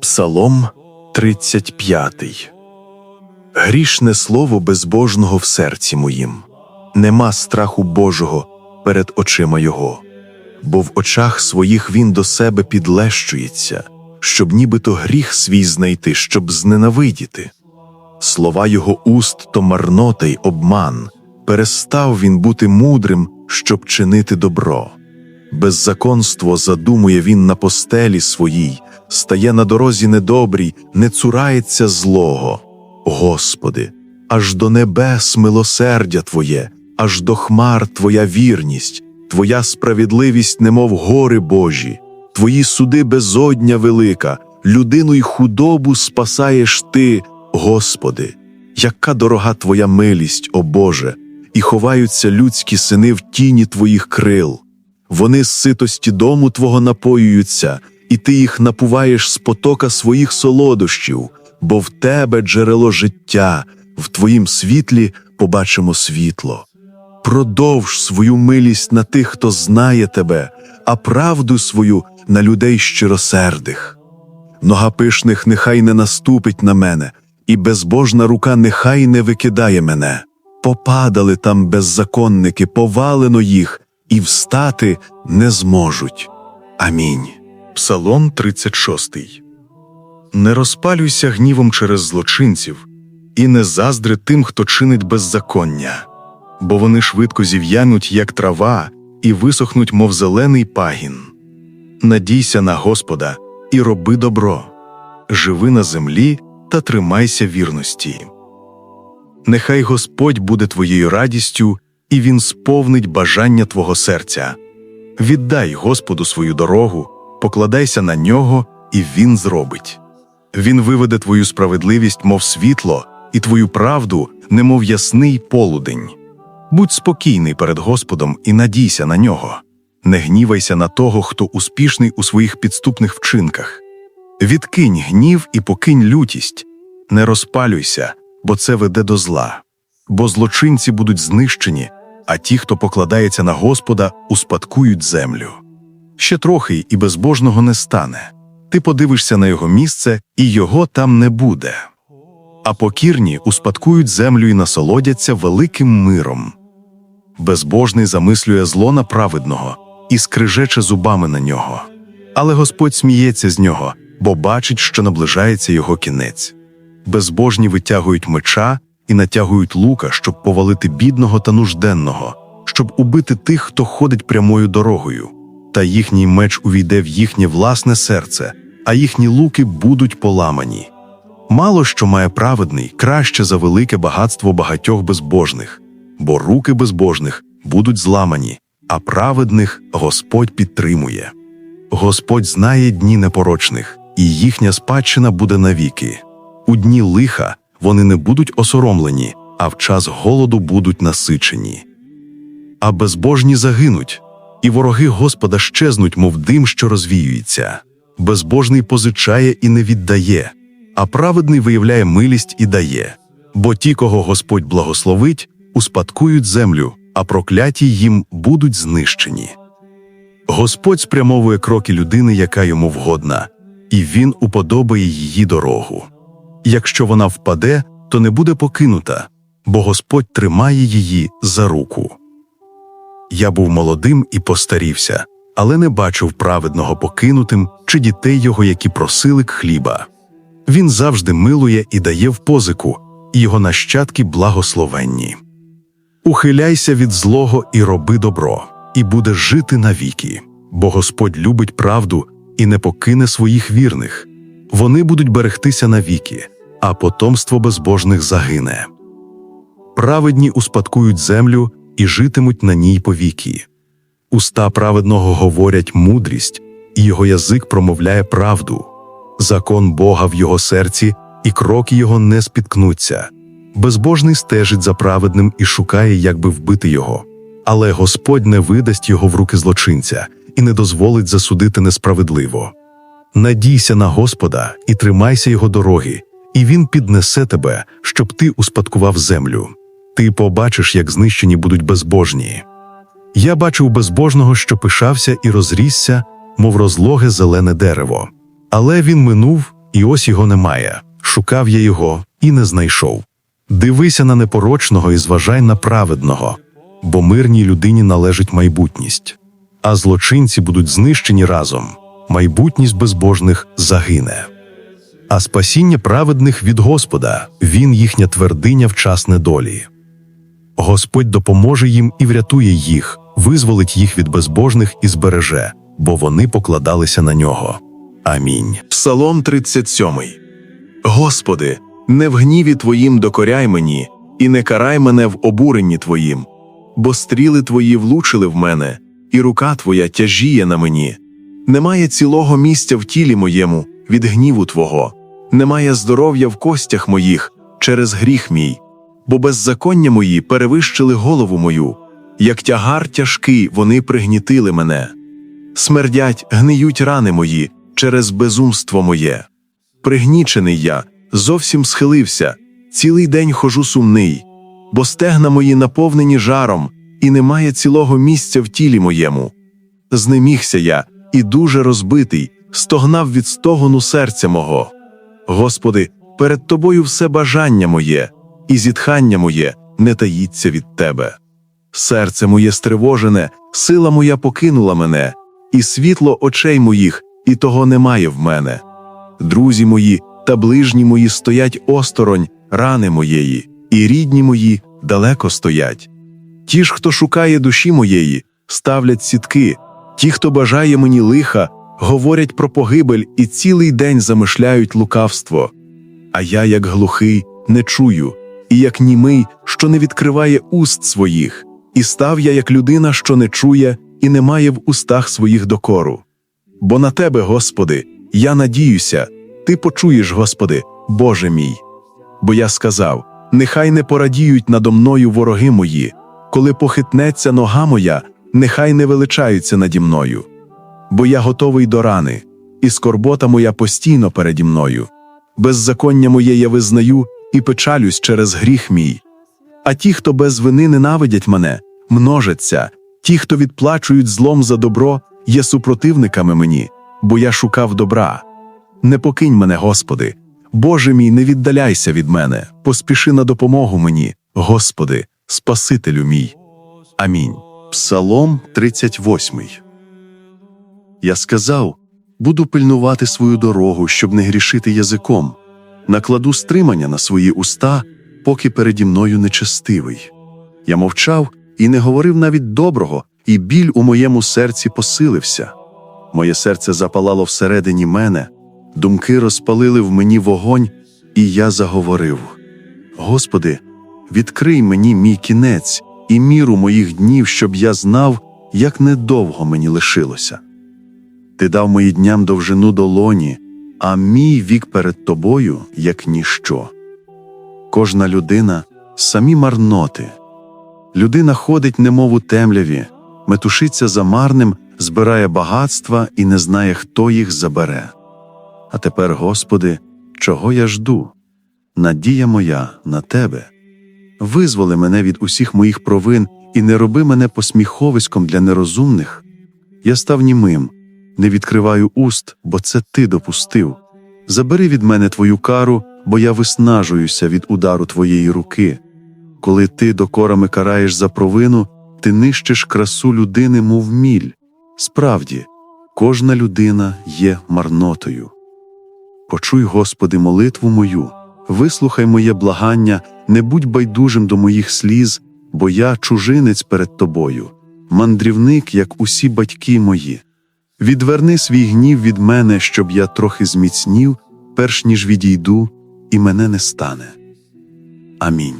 Псалом 35 Грішне слово безбожного в серці моїм, нема страху Божого перед очима Його, бо в очах своїх він до себе підлещується, щоб нібито гріх свій знайти, щоб зненавидіти. Слова його уст то марнота й обман, перестав він бути мудрим, щоб чинити добро. Беззаконство задумує він на постелі своїй, стає на дорозі недобрій, не цурається злого. Господи, аж до небес милосердя Твоє, аж до хмар Твоя вірність, Твоя справедливість, немов гори Божі, Твої суди безодня велика, людину й худобу спасаєш Ти, Господи, яка дорога Твоя милість, о Боже, і ховаються людські сини в тіні Твоїх крил. Вони з ситості дому Твого напоюються, і ти їх напуваєш з потока своїх солодощів, бо в тебе джерело життя, в Твоїм світлі побачимо світло. Продовж свою милість на тих, хто знає тебе, а правду свою на людей щиросердих. Нога пишних нехай не наступить на мене, і безбожна рука нехай не викидає мене. Попадали там беззаконники, повалено їх, і встати не зможуть. Амінь. Псалом 36 Не розпалюйся гнівом через злочинців, і не заздри тим, хто чинить беззаконня, бо вони швидко зів'януть, як трава, і висохнуть, мов зелений пагін. Надійся на Господа і роби добро, живи на землі та тримайся вірності. Нехай Господь буде твоєю радістю, і Він сповнить бажання твого серця. Віддай Господу свою дорогу, покладайся на нього, і Він зробить. Він виведе твою справедливість, мов світло, і твою правду, немов ясний полудень. Будь спокійний перед Господом і надійся на нього. Не гнівайся на того, хто успішний у своїх підступних вчинках. Відкинь гнів і покинь лютість, не розпалюйся, бо це веде до зла. Бо злочинці будуть знищені, а ті, хто покладається на Господа, успадкують землю. Ще трохи і безбожного не стане. Ти подивишся на його місце, і його там не буде. А покірні успадкують землю і насолодяться великим миром. Безбожний замислює зло на праведного і скрижече зубами на нього. Але Господь сміється з нього, бо бачить, що наближається його кінець. Безбожні витягують меча і натягують лука, щоб повалити бідного та нужденного, щоб убити тих, хто ходить прямою дорогою. Та їхній меч увійде в їхнє власне серце, а їхні луки будуть поламані. Мало що має праведний краще за велике багатство багатьох безбожних, бо руки безбожних будуть зламані, а праведних Господь підтримує. Господь знає дні непорочних, і їхня спадщина буде навіки. У дні лиха вони не будуть осоромлені, а в час голоду будуть насичені. А безбожні загинуть, і вороги Господа щезнуть, мов дим, що розвіюється. Безбожний позичає і не віддає, а праведний виявляє милість і дає. Бо ті, кого Господь благословить, успадкують землю, а прокляті їм будуть знищені. Господь спрямовує кроки людини, яка йому вгодна, і він уподобає її дорогу. Якщо вона впаде, то не буде покинута, бо Господь тримає її за руку. Я був молодим і постарівся, але не бачив праведного покинутим чи дітей його, які просили к хліба. Він завжди милує і дає в позику, і його нащадки благословенні. Ухиляйся від злого і роби добро, і будеш жити навіки, бо Господь любить правду і не покине своїх вірних. Вони будуть берегтися навіки, а потомство безбожних загине. Праведні успадкують землю і житимуть на ній повіки. Уста праведного говорять мудрість, і його язик промовляє правду. Закон Бога в його серці, і кроки його не спіткнуться. Безбожний стежить за праведним і шукає, як би вбити його. Але Господь не видасть його в руки злочинця і не дозволить засудити несправедливо. Надійся на Господа і тримайся його дороги, і він піднесе тебе, щоб ти успадкував землю. Ти побачиш, як знищені будуть безбожні. Я бачив безбожного, що пишався і розрісся, мов розлоге зелене дерево. Але він минув, і ось його немає. Шукав я його і не знайшов. Дивися на непорочного і зважай на праведного, бо мирній людині належить майбутність, а злочинці будуть знищені разом. Майбутність безбожних загине. А спасіння праведних від Господа, він їхня твердиня в час недолі. Господь допоможе їм і врятує їх, визволить їх від безбожних і збереже, бо вони покладалися на нього. Амінь. Псалом 37. Господи, не в гніві Твоїм докоряй мені, і не карай мене в обуренні Твоїм, бо стріли Твої влучили в мене, і рука Твоя тяжіє на мені. Немає цілого місця в тілі моєму від гніву Твого, немає здоров'я в костях моїх через гріх мій, бо беззаконня мої перевищили голову мою, як тягар тяжкий вони пригнітили мене. Смердять, гниють рани мої через безумство моє. Пригнічений я, зовсім схилився, цілий день хожу сумний, бо стегна мої наповнені жаром, і немає цілого місця в тілі моєму. Знемігся я і дуже розбитий, стогнав від стогону серця мого. Господи, перед Тобою все бажання моє, і зітхання моє не таїться від Тебе. Серце моє стривожене, сила моя покинула мене, і світло очей моїх, і того немає в мене. Друзі мої та ближні мої стоять осторонь рани моєї, і рідні мої далеко стоять. Ті ж, хто шукає душі моєї, ставлять сітки, ті, хто бажає мені лиха, говорять про погибель і цілий день замишляють лукавство. А я, як глухий, не чую, і як німий, що не відкриває уст своїх, і став я як людина, що не чує і не має в устах своїх докору. Бо на тебе, Господи, я надіюся, ти почуєш, Господи, Боже мій. Бо я сказав: нехай не порадіють надо мною вороги мої, коли похитнеться нога моя, нехай не величаються наді мною. Бо я готовий до рани, і скорбота моя постійно переді мною. Беззаконня моє я визнаю і печалюсь через гріх мій. А ті, хто без вини ненавидять мене, множаться, ті, хто відплачують злом за добро, є супротивниками мені, бо я шукав добра. Не покинь мене, Господи, Боже мій, не віддаляйся від мене, поспіши на допомогу мені, Господи, Спасителю мій. Амінь. Псалом 38 Я сказав, буду пильнувати свою дорогу, щоб не грішити язиком, накладу стримання на свої уста, поки переді мною нечестивий. Я мовчав і не говорив навіть доброго, і біль у моєму серці посилився. Моє серце запалало всередині мене, думки розпалили в мені вогонь, і я заговорив: Господи, відкрий мені мій кінець і міру моїх днів, щоб я знав, як недовго мені лишилося. Ти дав моїм дням довжину долоні, а мій вік перед тобою як ніщо. Кожна людина самі марноти. Людина ходить, немов у темряві, метушиться за марним, збирає багатства і не знає, хто їх забере. А тепер, Господи, чого я жду? Надія моя на Тебе. Визволи мене від усіх моїх провин і не роби мене посміховиськом для нерозумних. Я став німим, не відкриваю уст, бо це ти допустив. Забери від мене твою кару, бо я виснажуюся від удару твоєї руки. Коли ти докорами караєш за провину, ти нищиш красу людини, мов міль. Справді, кожна людина є марнотою. Почуй, Господи, молитву мою, вислухай моє благання, не будь байдужим до моїх сліз, бо я чужинець перед тобою, мандрівник, як усі батьки мої. Відверни свій гнів від мене, щоб я трохи зміцнів, перш ніж відійду, і мене не стане. Амінь.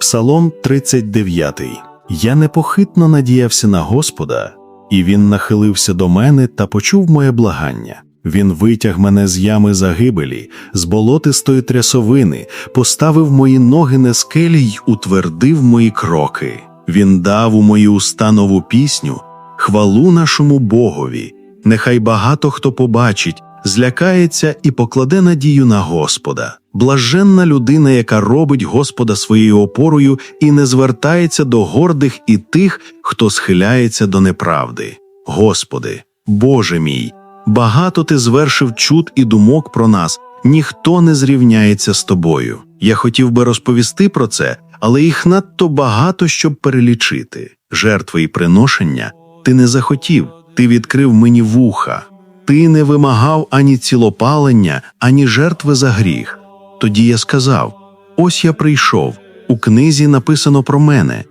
Псалом 39. Я непохитно надіявся на Господа, і він нахилився до мене та почув моє благання. Він витяг мене з ями загибелі, з болотистої трясовини, поставив мої ноги на скелі й утвердив мої кроки. Він дав у мої уста нову пісню, хвалу нашому Богові. Нехай багато хто побачить, злякається і покладе надію на Господа. Блаженна людина, яка робить Господа своєю опорою і не звертається до гордих і тих, хто схиляється до неправди. Господи, Боже мій, Багато ти звершив чуд і думок про нас, ніхто не зрівняється з тобою. Я хотів би розповісти про це, але їх надто багато, щоб перелічити. Жертви і приношення ти не захотів, ти відкрив мені вуха. Ти не вимагав ані цілопалення, ані жертви за гріх. Тоді я сказав: Ось я прийшов. У книзі написано про мене.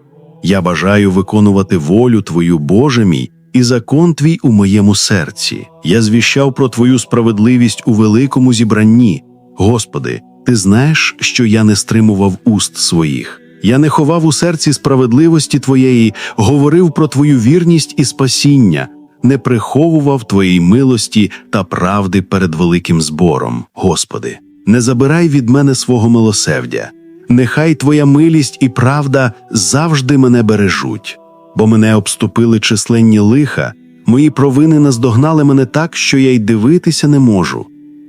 Я бажаю виконувати волю Твою, Боже мій, і закон твій у моєму серці. Я звіщав про Твою справедливість у великому зібранні. Господи, Ти знаєш, що я не стримував уст своїх. Я не ховав у серці справедливості Твоєї, говорив про Твою вірність і спасіння, не приховував Твоєї милості та правди перед великим збором. Господи, не забирай від мене свого милосердя. Нехай Твоя милість і правда завжди мене бережуть, бо мене обступили численні лиха, мої провини наздогнали мене так, що я й дивитися не можу.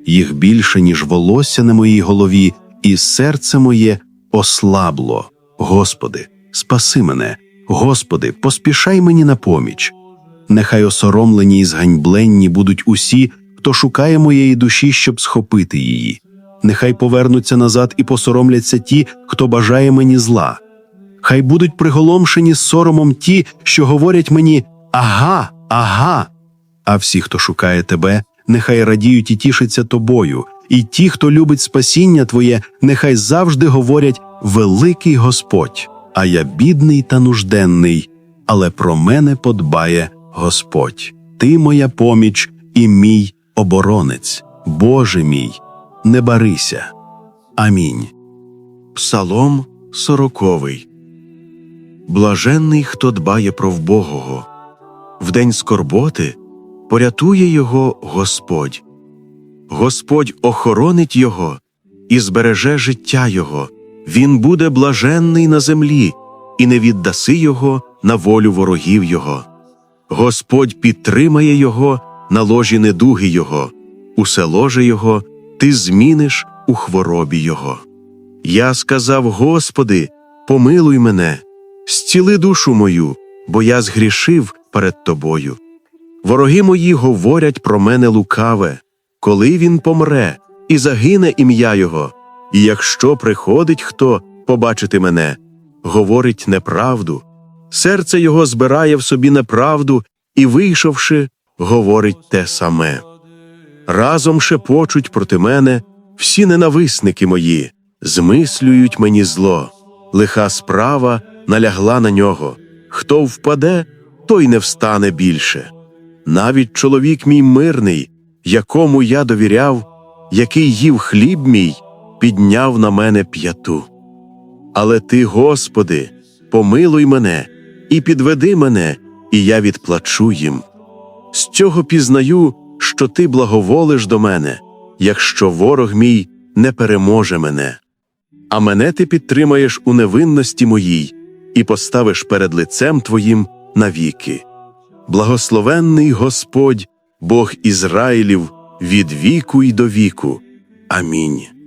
Їх більше, ніж волосся на моїй голові, і серце моє ослабло. Господи, спаси мене, Господи, поспішай мені на поміч. Нехай осоромлені і зганьбленні будуть усі, хто шукає моєї душі, щоб схопити її. Нехай повернуться назад і посоромляться ті, хто бажає мені зла. Хай будуть приголомшені соромом ті, що говорять мені ага, ага. А всі, хто шукає тебе, нехай радіють і тішаться тобою, і ті, хто любить спасіння твоє, нехай завжди говорять Великий Господь, а я бідний та нужденний, але про мене подбає Господь. Ти моя поміч і мій оборонець, Боже мій, не барися. Амінь. Псалом сороковий. Блаженний, хто дбає про вбогого. В день скорботи порятує його Господь. Господь охоронить його і збереже життя його. Він буде блаженний на землі і не віддаси його на волю ворогів його. Господь підтримає його на ложі недуги його, усе ложе його ти зміниш у хворобі його. Я сказав: Господи, помилуй мене, зціли душу мою, бо я згрішив перед тобою. Вороги мої говорять про мене лукаве, коли він помре, і загине ім'я його. І якщо приходить хто побачити мене, говорить неправду, серце його збирає в собі неправду і, вийшовши, говорить те саме. Разом шепочуть проти мене всі ненависники мої, змислюють мені зло, лиха справа налягла на нього. Хто впаде, той не встане більше. Навіть чоловік мій мирний, якому я довіряв, який їв хліб мій, підняв на мене п'яту. Але ти, Господи, помилуй мене і підведи мене, і я відплачу їм. З цього пізнаю, що ти благоволиш до мене, якщо ворог мій не переможе мене. А мене ти підтримаєш у невинності моїй і поставиш перед лицем Твоїм навіки. Благословенний Господь, Бог Ізраїлів, від віку й до віку. Амінь.